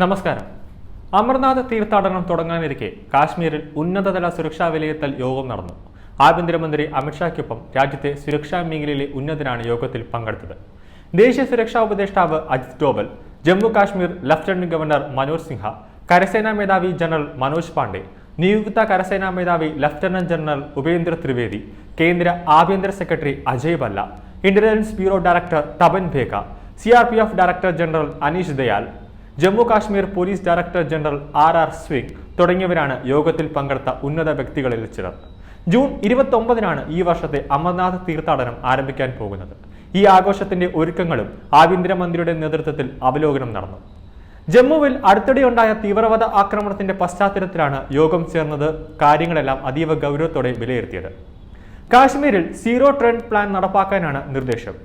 നമസ്കാരം. അമർനാഥ് തീർത്ഥാടനം തുടങ്ങാനിരിക്കെ കാശ്മീരിൽ ഉന്നതതല സുരക്ഷാ വിലയിരുത്തൽ യോഗം നടന്നു. ആഭ്യന്തരമന്ത്രി അമിത്ഷായ്ക്കൊപ്പം രാജ്യത്തെ സുരക്ഷാ മേഖലയിലെ ഉന്നതരാണ് യോഗത്തിൽ പങ്കെടുത്തത്. ദേശീയ സുരക്ഷാ ഉപദേഷ്ടാവ് അജിത് ഡോവൽ ജമ്മു കാശ്മീർ ലഫ്റ്റനന്റ് ഗവർണർ മനോജ് സിൻഹ കരസേനാ മേധാവി ജനറൽ മനോജ് പാണ്ഡെ നിയുക്ത കരസേനാ മേധാവി ലഫ്റ്റനന്റ് ജനറൽ ഉപേന്ദ്ര ത്രിവേദി കേന്ദ്ര ആഭ്യന്തര secretary Ajay Bhalla intelligence bureau director Tapan Deka C director general Anish Dayal Jammu Kashmir police director general R R Swain തുടങ്ങിയവരാണ് യോഗത്തിൽ പങ്കെടുത്ത ഉന്നത വ്യക്തികളിൽ ചിലർ. ജൂൺ ഇരുപത്തി ഒമ്പതിനാണ് ഈ വർഷത്തെ അമർനാഥ് തീർത്ഥാടനം ആരംഭിക്കാൻ പോകുന്നത്. ഈ ആഘോഷത്തിന്റെ ഒരുക്കങ്ങളും ആഭ്യന്തരമന്ത്രിയുടെ നേതൃത്വത്തിൽ അവലോകനം നടന്നു. ജമ്മുവിൽ അടുത്തിടെയുണ്ടായ തീവ്രവാദ ആക്രമണത്തിന്റെ പശ്ചാത്തലത്തിലാണ് യോഗം ചേർന്നത് കാര്യങ്ങളെല്ലാം അതീവ ഗൗരവത്തോടെ വിലയിരുത്തിയത്. കാശ്മീരിൽ സീറോ ട്രെൻഡ് പ്ലാൻ നടപ്പാക്കാനാണ് നിർദ്ദേശം.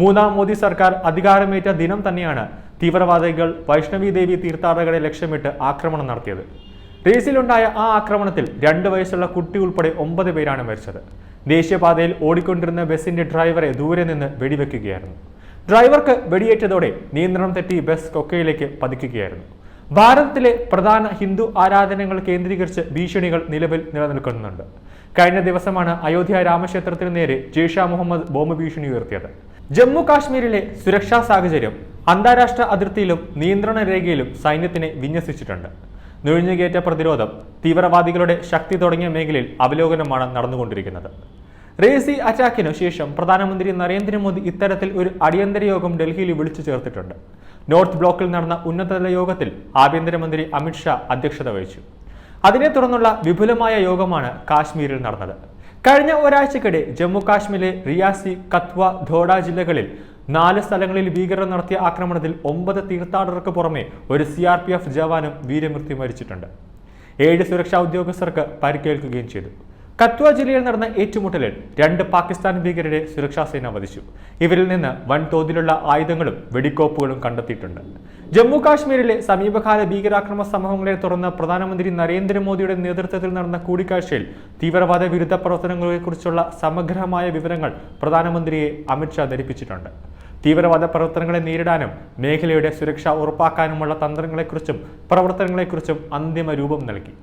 മൂന്നാം മോദി സർക്കാർ അധികാരമേറ്റ ദിനം തന്നെയാണ് തീവ്രവാദികൾ വൈഷ്ണവി ദേവി തീർത്ഥാടകരെ ലക്ഷ്യമിട്ട് ആക്രമണം നടത്തിയത്. റേസിലുണ്ടായ ആ ആക്രമണത്തിൽ രണ്ട് വയസ്സുള്ള കുട്ടി ഉൾപ്പെടെ ഒമ്പത് പേരാണ് മരിച്ചത്. ദേശീയപാതയിൽ ഓടിക്കൊണ്ടിരുന്ന ബസിന്റെ ഡ്രൈവറെ ദൂരെ നിന്ന് വെടിവെക്കുകയായിരുന്നു. ഡ്രൈവർക്ക് വെടിയേറ്റതോടെ നിയന്ത്രണം തെറ്റി ബസ് കൊക്കയിലേക്ക് പതിക്കുകയായിരുന്നു. ഭാരതത്തിലെ പ്രധാന ഹിന്ദു ആരാധനകൾ കേന്ദ്രീകരിച്ച് ഭീഷണികൾ നിലവിൽ നിലനിൽക്കുന്നുണ്ട്. കഴിഞ്ഞ ദിവസമാണ് അയോധ്യ രാമക്ഷേത്രത്തിന് നേരെ ജെയ്ഷാ മുഹമ്മദ് ബോംബ് ഭീഷണി ഉയർത്തിയത്. ജമ്മു കാശ്മീരിലെ സുരക്ഷാ സാഹചര്യം അന്താരാഷ്ട്ര അതിർത്തിയിലും നിയന്ത്രണ രേഖയിലും സൈന്യത്തിനെ വിന്യസിച്ചിട്ടുണ്ട്. നുഴഞ്ഞുകയറ്റ പ്രതിരോധം തീവ്രവാദികളുടെ ശക്തി തുടങ്ങിയ മേഖലയിൽ അവലോകനമാണ് നടന്നുകൊണ്ടിരിക്കുന്നത്. റേസി അറ്റാക്കിനു ശേഷം പ്രധാനമന്ത്രി നരേന്ദ്രമോദി ഇത്തരത്തിൽ ഒരു അടിയന്തര യോഗം ഡൽഹിയിൽ വിളിച്ചു ചേർത്തിട്ടുണ്ട്. നോർത്ത് ബ്ലോക്കിൽ നടന്ന ഉന്നതതല യോഗത്തിൽ ആഭ്യന്തരമന്ത്രി അമിത്ഷാ അധ്യക്ഷത വഹിച്ചു. അതിനെ തുടർന്നുള്ള വിപുലമായ യോഗമാണ് കാശ്മീരിൽ നടന്നത്. കഴിഞ്ഞ ഒരാഴ്ചക്കിടെ ജമ്മു കാശ്മീരിലെ റിയാസി കത്വ ധോഡ ജില്ലകളിൽ നാല് സ്ഥലങ്ങളിൽ ഭീകരർ നടത്തിയ ആക്രമണത്തിൽ ഒമ്പത് തീർത്ഥാടകർക്ക് പുറമെ ഒരു സി ആർ പി എഫ് ജവാനും വീരമൃത്യു മരിച്ചിട്ടുണ്ട്. ഏഴ് സുരക്ഷാ ഉദ്യോഗസ്ഥർക്ക് പരിക്കേൽക്കുകയും ചെയ്തു. കത്വ ജില്ലയിൽ നടന്ന ഏറ്റുമുട്ടലിൽ രണ്ട് പാകിസ്ഥാൻ ഭീകരരെ സുരക്ഷാസേന വധിച്ചു. ഇവരിൽ നിന്ന് വൻതോതിലുള്ള ആയുധങ്ങളും വെടിക്കോപ്പുകളും കണ്ടെത്തിയിട്ടുണ്ട്. ജമ്മു കാശ്മീരിലെ സമീപകാല ഭീകരാക്രമ സംഭവങ്ങളെ തുടർന്ന് പ്രധാനമന്ത്രി നരേന്ദ്രമോദിയുടെ നേതൃത്വത്തിൽ നടന്ന കൂടിക്കാഴ്ചയിൽ തീവ്രവാദ വിരുദ്ധ പ്രവർത്തനങ്ങളെക്കുറിച്ചുള്ള സമഗ്രമായ വിവരങ്ങൾ പ്രധാനമന്ത്രിയെ അമിത്ഷാ ധരിപ്പിച്ചിട്ടുണ്ട്. തീവ്രവാദ പ്രവർത്തനങ്ങളെ നേരിടാനും മേഖലയുടെ സുരക്ഷ ഉറപ്പാക്കാനുമുള്ള തന്ത്രങ്ങളെക്കുറിച്ചും പ്രവർത്തനങ്ങളെക്കുറിച്ചും അന്തിമ രൂപം നൽകി.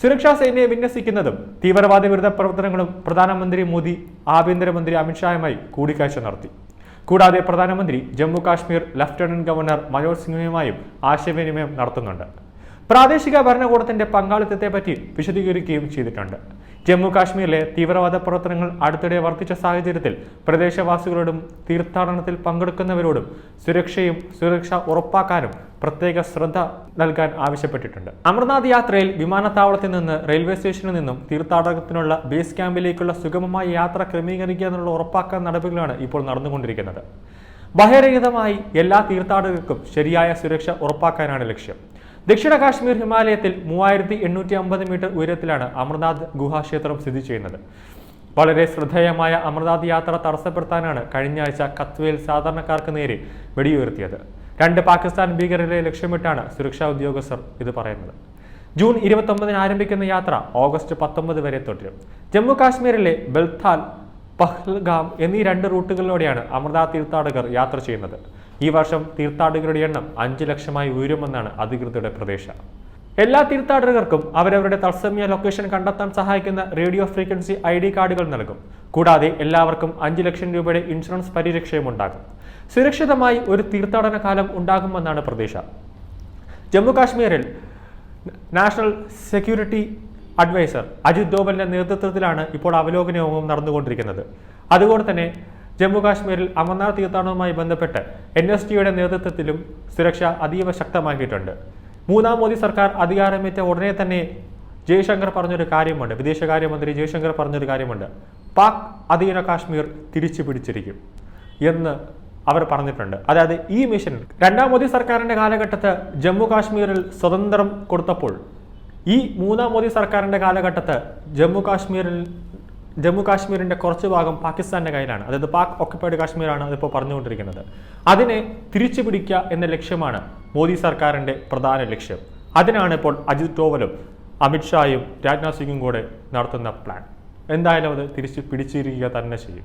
സുരക്ഷാ സേനയെ വിന്യസിക്കുന്നതും തീവ്രവാദ വിരുദ്ധ പ്രവർത്തനങ്ങളും പ്രധാനമന്ത്രി മോദി ആഭ്യന്തരമന്ത്രി അമിത്ഷായുമായി കൂടിക്കാഴ്ച നടത്തി. കൂടാതെ പ്രധാനമന്ത്രി ജമ്മു കാശ്മീർ ലഫ്റ്റനന്റ് ഗവർണർ മനോജ് സിംഗുമായും ആശയവിനിമയം നടത്തുന്നുണ്ട്. പ്രാദേശിക ഭരണകൂടത്തിന്റെ പങ്കാളിത്തത്തെപ്പറ്റി വിശദീകരിക്കുകയും ചെയ്തിട്ടുണ്ട്. ജമ്മു കാശ്മീരിലെ തീവ്രവാദ പ്രവർത്തനങ്ങൾ അടുത്തിടെ വർദ്ധിച്ച സാഹചര്യത്തിൽ പ്രദേശവാസികളോടും തീർത്ഥാടനത്തിൽ പങ്കെടുക്കുന്നവരോടും സുരക്ഷയും സുരക്ഷ ഉറപ്പാക്കാനും പ്രത്യേക ശ്രദ്ധ നൽകാൻ ആവശ്യപ്പെട്ടിട്ടുണ്ട്. അമർനാഥ് യാത്രയിൽ വിമാനത്താവളത്തിൽ നിന്ന് റെയിൽവേ സ്റ്റേഷനിൽ നിന്നും തീർത്ഥാടനത്തിനുള്ള ബേസ് ക്യാമ്പിലേക്കുള്ള സുഗമമായ യാത്ര ക്രമീകരിക്കുക എന്നുള്ള ഉറപ്പാക്കാൻ നടപടികളാണ് ഇപ്പോൾ നടന്നുകൊണ്ടിരിക്കുന്നത്. ഭയരഹിതമായി എല്ലാ തീർത്ഥാടകർക്കും ശരിയായ സുരക്ഷ ഉറപ്പാക്കാനാണ് ലക്ഷ്യം. ദക്ഷിണ കാശ്മീർ ഹിമാലയത്തിൽ മൂവായിരത്തി എണ്ണൂറ്റി അമ്പത് മീറ്റർ ഉയരത്തിലാണ് അമർനാഥ് ഗുഹാക്ഷേത്രം സ്ഥിതി ചെയ്യുന്നത്. വളരെ ശ്രദ്ധേയമായ അമർനാഥ് യാത്ര തടസ്സപ്പെടുത്താനാണ് കഴിഞ്ഞ ആഴ്ച കത്വയിൽ സാധാരണക്കാർക്ക് നേരെ വെടിയുയർത്തിയത്. രണ്ട് പാകിസ്ഥാൻ ഭീകരരെ ലക്ഷ്യമിട്ടാണ് സുരക്ഷാ ഉദ്യോഗസ്ഥർ ഇത് പറയുന്നത്. ജൂൺ ഇരുപത്തൊമ്പതിന് ആരംഭിക്കുന്ന യാത്ര ഓഗസ്റ്റ് പത്തൊമ്പത് വരെ തുടരും. ജമ്മു കാശ്മീരിലെ ബൽത്താൽ പഹ്ൽഗാം എന്നീ രണ്ട് റൂട്ടുകളിലൂടെയാണ് അമർനാഥ് തീർത്ഥാടകർ യാത്ര ചെയ്യുന്നത്. ഈ വർഷം തീർത്ഥാടകരുടെ എണ്ണം അഞ്ച് ലക്ഷമായി ഉയരുമെന്നാണ് അധികൃതരുടെ പ്രതീക്ഷ. എല്ലാ തീർത്ഥാടകർക്കും അവരവരുടെ തത്സമയ ലൊക്കേഷൻ കണ്ടെത്താൻ സഹായിക്കുന്ന റേഡിയോ ഫ്രീക്വൻസി ഐ ഡി കാർഡുകൾ നൽകും. കൂടാതെ എല്ലാവർക്കും അഞ്ച് ലക്ഷം രൂപയുടെ ഇൻഷുറൻസ് പരിരക്ഷയും ഉണ്ടാകും. സുരക്ഷിതമായി ഒരു തീർത്ഥാടന കാലം ഉണ്ടാകുമെന്നാണ് പ്രതീക്ഷ. ജമ്മു കാശ്മീരിൽ നാഷണൽ സെക്യൂരിറ്റി അഡ്വൈസർ അജിത് ദോവലിന്റെ നേതൃത്വത്തിലാണ് ഇപ്പോൾ അവലോകന യോഗം നടന്നുകൊണ്ടിരിക്കുന്നത്. അതുകൊണ്ട് തന്നെ ജമ്മു കാശ്മീരിൽ അമർനാഥ് തീർത്ഥാടനവുമായി ബന്ധപ്പെട്ട് എൻ എസ് ടിയുടെ നേതൃത്വത്തിലും സുരക്ഷ അതീവ ശക്തമാക്കിയിട്ടുണ്ട്. മൂന്നാം മോദി സർക്കാർ അധികാരമേറ്റ ഉടനെ തന്നെ ജയശങ്കർ പറഞ്ഞൊരു കാര്യമുണ്ട്. വിദേശകാര്യമന്ത്രി ജയശങ്കർ പറഞ്ഞൊരു കാര്യമുണ്ട്. പാക് അധീന കാശ്മീർ തിരിച്ചു പിടിച്ചിരിക്കും എന്ന് അവർ പറഞ്ഞിട്ടുണ്ട്. അതായത് ഈ മിഷൻ രണ്ടാം മോദി സർക്കാരിന്റെ കാലഘട്ടത്ത് ജമ്മു കാശ്മീരിൽ സ്വതന്ത്രം കൊടുത്തപ്പോൾ ഈ മൂന്നാം മോദി സർക്കാരിന്റെ കാലഘട്ടത്ത് ജമ്മു കാശ്മീരിൽ ജമ്മു കാശ്മീരിന്റെ കുറച്ച് ഭാഗം പാകിസ്ഥാന്റെ കയ്യിലാണ്. അതായത് പാക് ഓക്കുപ്പൈഡ് കാശ്മീരാണ് അതിപ്പോൾ പറഞ്ഞുകൊണ്ടിരിക്കുന്നത്. അതിനെ തിരിച്ചു പിടിക്കുക എന്ന ലക്ഷ്യമാണ് മോദി സർക്കാരിന്റെ പ്രധാന ലക്ഷ്യം. അതിനാണ് ഇപ്പോൾ അജിത് ഡോവലും അമിത്ഷായും രാജ്നാഥ് സിംഗും കൂടെ നടത്തുന്ന പ്ലാൻ. എന്തായാലും അത് തിരിച്ച് പിടിച്ചിരിക്കുക തന്നെ ചെയ്യും.